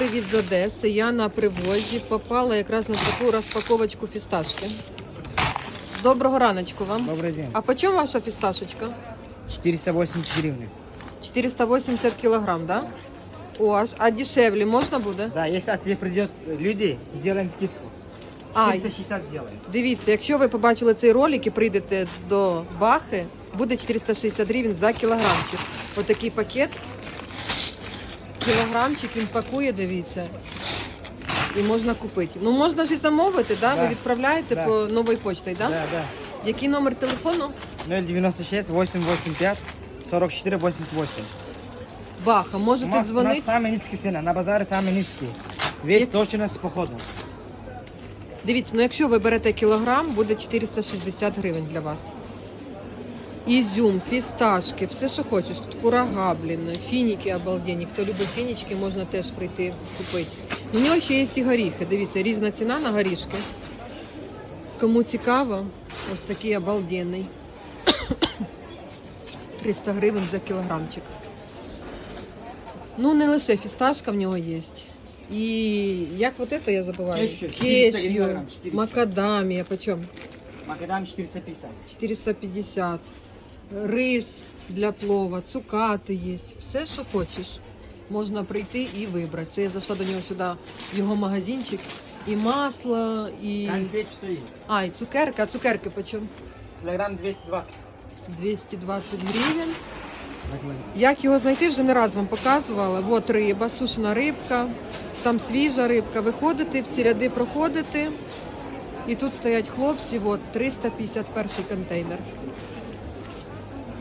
привіт з Одеси. Я на привозі попала якраз на таку розпаковочку фісташки. Доброго раночку вам. Добрый день. А по чому ваша фісташечка? 480 гривен. 480 кілограм, да? О, аж- а дешевле можна буде? Да, если от тебе придет люди, сделаем скидку. А, 460 сделаем. дивіться, якщо ви побачили цей ролик і прийдете до Бахи, буде 460 гривень за кілограмчик. Отакий пакет Кілограмчик він пакує, дивіться. І можна купити. Ну можна ж і замовити, да? Ви Да. відправляєте Да. по новій почті, да? Да, да. Який номер телефону? 096 885 44 88. Баха, У можете нас, у нас дзвонити. самые низкие цены, на базаре самые низкие. Весь точно с походом. Дивіться, ну якщо ви берете кілограм, буде 460 гривень для вас. Ізюм, фісташки, все, що хочеш. Тут курага, блін, фініки обалденні. Хто любить фінічки, можна теж прийти купити. У нього ще є і горіхи. Дивіться, різна ціна на горішки. Кому цікаво, ось такий обалденний. 300 гривень за кілограмчик. Ну, не лише фісташка в нього є. І як вот это я забуваю? Кешью, 400 Кешью, кілограм, 400. макадамія, почем? Макадам 450. 450. Рис для плова, цукати є. Все, що хочеш. Можна прийти і вибрати. Це я зайшла до нього сюди, в його магазинчик. І масло, і. Конфет все есть. А, і цукерка. А цукерки почем? Килограмм 220. 220 гривень. Як його знайти, вже не раз вам показувала. От риба, сушена рибка, там свіжа рибка. Виходите, в ці ряди проходите. І тут стоять хлопці, от 351 контейнер.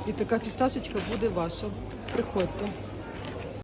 І така фісташечка буде ваша. Приходьте.